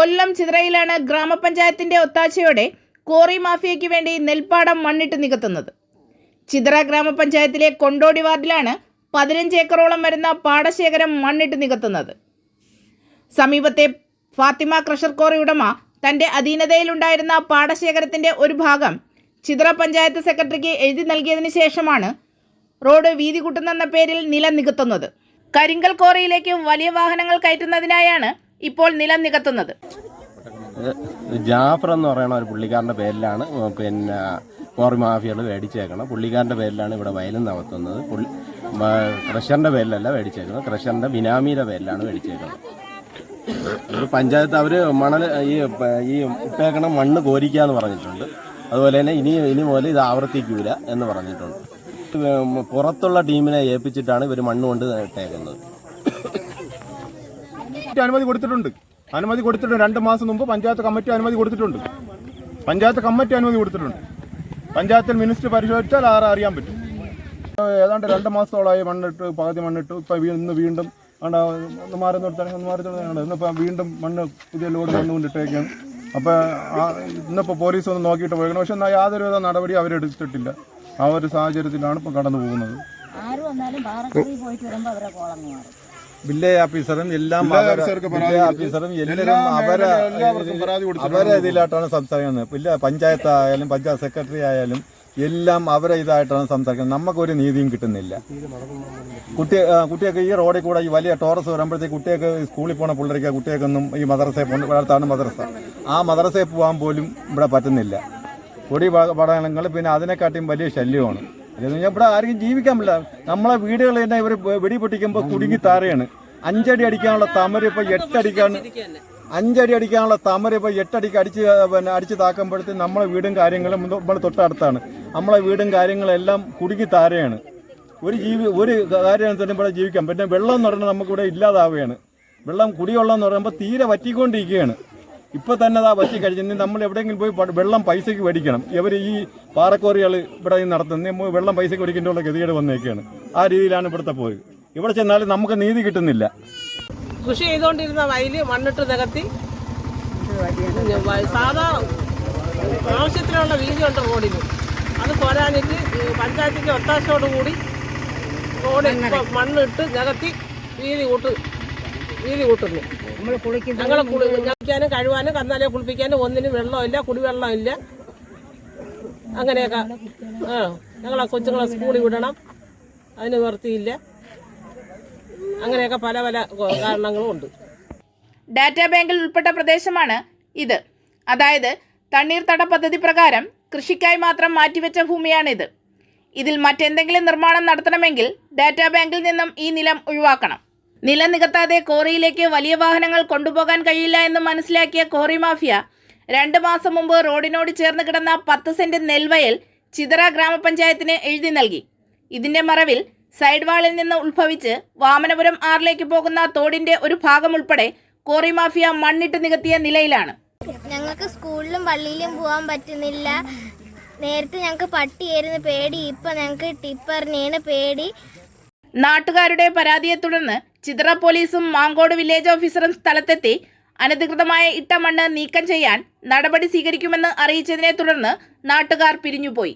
കൊല്ലം ചിതറയിലാണ് ഗ്രാമപഞ്ചായത്തിന്റെ ഒത്താശയോടെ കോറി മാഫിയയ്ക്ക് വേണ്ടി നെൽപ്പാടം മണ്ണിട്ട് നികത്തുന്നത്. ചിതറ ഗ്രാമപഞ്ചായത്തിലെ കൊണ്ടോടി വാർഡിലാണ് പതിനഞ്ച് ഏക്കറോളം വരുന്ന പാടശേഖരം മണ്ണിട്ട് നികത്തുന്നത്. സമീപത്തെ ഫാത്തിമ ക്രഷർ കോറി ഉടമ തന്റെ അധീനതയിലുണ്ടായിരുന്ന പാടശേഖരത്തിന്റെ ഒരു ഭാഗം ചിതറ പഞ്ചായത്ത് സെക്രട്ടറിക്ക് എഴുതി നൽകിയതിന് ശേഷമാണ് റോഡ് വീതി കൂട്ടുന്നെന്ന പേരിൽ നില നികത്തുന്നത് കരിങ്കൽ കോറിയിലേക്ക് വലിയ വാഹനങ്ങൾ കയറ്റുന്നതിനായാണ് ഇപ്പോൾ നിലം നികത്തുന്നത്. ജാഫർ എന്ന് പറയുന്ന ഒരു പുള്ളിക്കാരന്റെ പേരിലാണ് പിന്നെ കോറി മാഫിയകൾ മേടിച്ചേക്കണം പുള്ളിക്കാരന്റെ പേരിലാണ് ഇവിടെ വയലും നടത്തുന്നത്. പുള്ളി ക്രഷറിന്റെ പേരിലല്ല മേടിച്ചേക്കുന്നത് ക്രഷറിന്റെ ബിനാമിയുടെ പേരിലാണ് മേടിച്ചേക്കുന്നത് പഞ്ചായത്ത് അവർ മണൽ ഈ ഈ ഇട്ടേക്കണ മണ്ണ് കോരിക്കാന്ന് പറഞ്ഞിട്ടുണ്ട്. അതുപോലെ തന്നെ ഇനി ഇനി മുതൽ ഇത് ആവർത്തിക്കൂല എന്ന് പറഞ്ഞിട്ടുണ്ട്. പുറത്തുള്ള ടീമിനെ ഏൽപ്പിച്ചിട്ടാണ് ഇവർ മണ്ണ് കൊണ്ട് ഇട്ടേക്കുന്നത്. അനുമതി കൊടുത്തിട്ടുണ്ട്. അനുമതി കൊടുത്തിട്ടുണ്ട് രണ്ട് മാസം മുമ്പ് പഞ്ചായത്ത് കമ്മിറ്റി അനുമതി കൊടുത്തിട്ടുണ്ട്. പഞ്ചായത്ത് കമ്മിറ്റി അനുമതി കൊടുത്തിട്ടുണ്ട്. പഞ്ചായത്തിൽ മിനിസ്റ്റർ പരിശോധിച്ചാൽ ആറ് അറിയാൻ പറ്റും. ഏതാണ്ട് രണ്ട് മാസത്തോളമായി മണ്ണിട്ട് പകുതി മണ്ണിട്ടു. ഇപ്പം ഇന്ന് വീണ്ടും ഒന്ന് മാറി നിർത്തണം ഒന്ന് മാറി നിർത്തണം ഇന്നിപ്പോൾ വീണ്ടും മണ്ണ് പുതിയ ലോഡ് മണ്ണ് അപ്പോൾ ഇന്നിപ്പോൾ പോലീസ് ഒന്ന് നോക്കിയിട്ട് പോയിക്കണം. പക്ഷെ എന്നാൽ യാതൊരുവിധ നടപടി അവരെടുത്തിട്ടില്ല ആ ഒരു സാഹചര്യത്തിലാണ് ഇപ്പോൾ കടന്നു പോകുന്നത്. ആര് വന്നാലും പാറക്കറി പോയിട്ട് വരുമ്പോൾ അവരെ കോളം മാറും. വില്ലേജ് ഓഫീസറും എല്ലാം വില്ലേജ്. ഓഫീസറും എല്ലാം എല്ലാവരും അവരെ. അവരെ ഇതിലായിട്ടാണ് സംസാരിക്കുന്നത്. പിന്നെ പഞ്ചായത്ത് ആയാലും പഞ്ചായത്ത് സെക്രട്ടറി ആയാലും എല്ലാം അവരെ ഇതായിട്ടാണ് സംസാരിക്കുന്നത്. നമുക്കൊരു നീതിയും കിട്ടുന്നില്ല. കുട്ടി കുട്ടിയൊക്കെ ഈ റോഡിൽ കൂടെ ഈ വലിയ ടോറസ് വരുമ്പോഴത്തേക്ക് കുട്ടിയൊക്കെ സ്കൂളിൽ പോണ പിള്ളേർക്ക് കുട്ടിയൊക്കൊന്നും ഈ മദ്രസയിൽ പോകുന്ന അടുത്താണ് മദ്രസ. ആ മദ്രസയിൽ പോകാൻ പോലും ഇവിടെ പറ്റുന്നില്ല. കൊടി പടങ്ങൾ പിന്നെ അതിനെക്കാട്ടിയും വലിയ ശല്യമാണ്. ഇതെന്ന് ഇവിടെ ആർക്കും ജീവിക്കാൻ പറ്റില്ല. നമ്മളെ വീടുകൾ തന്നെ ഇവർ വെടി പൊട്ടിക്കുമ്പോൾ കുടുങ്ങി താറയാണ് അഞ്ചടി അടിക്കാനുള്ള തമര ഇപ്പോൾ എട്ടടിക്കാണ്. അഞ്ചടി അടിക്കാനുള്ള തമര ഇപ്പോൾ എട്ടടിക്ക് അടിച്ച് പിന്നെ അടിച്ച് താക്കുമ്പോഴത്തേക്ക് നമ്മളെ വീടും കാര്യങ്ങളും നമ്മൾ തൊട്ടടുത്താണ്. നമ്മളെ വീടും കാര്യങ്ങളെല്ലാം കുടുങ്ങി താരയാണ് ഒരു ജീവി ഒരു കാര്യം തന്നെ ഇവിടെ ജീവിക്കാം. പിന്നെ വെള്ളം എന്ന് പറഞ്ഞാൽ നമുക്കിവിടെ ഇല്ലാതാവുകയാണ്. വെള്ളം കുടിവെള്ളം എന്ന് പറയുമ്പോൾ തീരെ വറ്റിക്കൊണ്ടിരിക്കുകയാണ്. ഇപ്പൊ തന്നെ അതാ വറ്റി കഴിച്ചു നമ്മൾ എവിടെയെങ്കിലും പോയി വെള്ളം പൈസയ്ക്ക് മേടിക്കണം. ഇവർ ഈ പാറക്കോറികൾ ഇവിടെ നടത്തുന്ന വെള്ളം പൈസയ്ക്ക് മേടിക്കേണ്ട ഗതികേട് വന്നേക്കാണ്. ആ രീതിയിലാണ് ഇവിടുത്തെ പോയത് ഇവിടെ ചെന്നാലും നമുക്ക് നീതി കിട്ടുന്നില്ല. കൃഷി ചെയ്തുകൊണ്ടിരുന്ന വയൽ മണ്ണിട്ട് നികത്തി. സാധാ ആവശ്യത്തിനുള്ള വീതിയുണ്ട് റോഡിന്. അത് പോരാനിട്ട് ഈ പഞ്ചായത്തിന്റെ ഒത്താശയോടുകൂടി റോഡ് മണ്ണിട്ട് നികത്തി വീതി കൂട്ട് വീതി കൂട്ടുന്നു. ഞങ്ങളെ കുളി കുളിക്കാനും കഴുവാനും കന്നാലെ കുളിപ്പിക്കാനും ഒന്നിനും വെള്ളമില്ല കുടിവെള്ളമില്ല അങ്ങനെയൊക്കെ. ആ ഞങ്ങളെ കൊച്ചുങ്ങളെ സ്കൂളിൽ വിടണം. അതിന് നിവർത്തിയില്ല അങ്ങനെയൊക്കെ പല പല കാരണങ്ങളും ഉണ്ട്. ഡാറ്റാ ബാങ്കിൽ ഉൾപ്പെട്ട പ്രദേശമാണ് ഇത്. അതായത് തണ്ണീർത്തട പദ്ധതി പ്രകാരം കൃഷിക്കായി മാത്രം മാറ്റിവെച്ച ഭൂമിയാണിത്. ഇതിൽ മറ്റെന്തെങ്കിലും നിർമ്മാണം നടത്തണമെങ്കിൽ ഡാറ്റാ ബാങ്കിൽ നിന്നും ഈ നിലം ഒഴിവാക്കണം. നിലം നികത്താതെ കോറിയിലേക്ക് വലിയ വാഹനങ്ങൾ കൊണ്ടുപോകാൻ കഴിയില്ല എന്ന് മനസ്സിലാക്കിയ കോറി മാഫിയ രണ്ട് മാസം മുമ്പ് റോഡിനോട് ചേർന്ന് കിടന്ന പത്ത് സെന്റ് നെൽവയൽ ചിതറ ഗ്രാമപഞ്ചായത്തിന് എഴുതി നൽകി. ഇതിന്റെ മറവിൽ സൈഡ് വാളിൽ നിന്ന് ഉത്ഭവിച്ച് വാമനപുരം ആറിലേക്ക് പോകുന്ന തോടിന്റെ ഒരു ഭാഗം ഉൾപ്പെടെ കോറി മാഫിയ മണ്ണിട്ട് നികത്തിയ നിലയിലാണ്. ഞങ്ങൾക്ക് സ്കൂളിലും പള്ളിയിലും പോകാൻ പറ്റുന്നില്ല. നേരത്തെ ഞങ്ങൾക്ക് പട്ടിയായിരുന്നു പേടി ഇപ്പൊ ഞങ്ങൾക്ക് ടിപ്പറിനെയാണ് പേടി. നാട്ടുകാരുടെ പരാതിയെ തുടർന്ന് ചിത്ര പോലീസും മാങ്കോട് വില്ലേജ് ഓഫീസറും സ്ഥലത്തെത്തി. അനധികൃതമായ ഇട്ട മണ്ണ് നീക്കം ചെയ്യാൻ നടപടി സ്വീകരിക്കുമെന്ന് അറിയിച്ചതിനെ തുടർന്ന് നാട്ടുകാർ പിരിഞ്ഞുപോയി.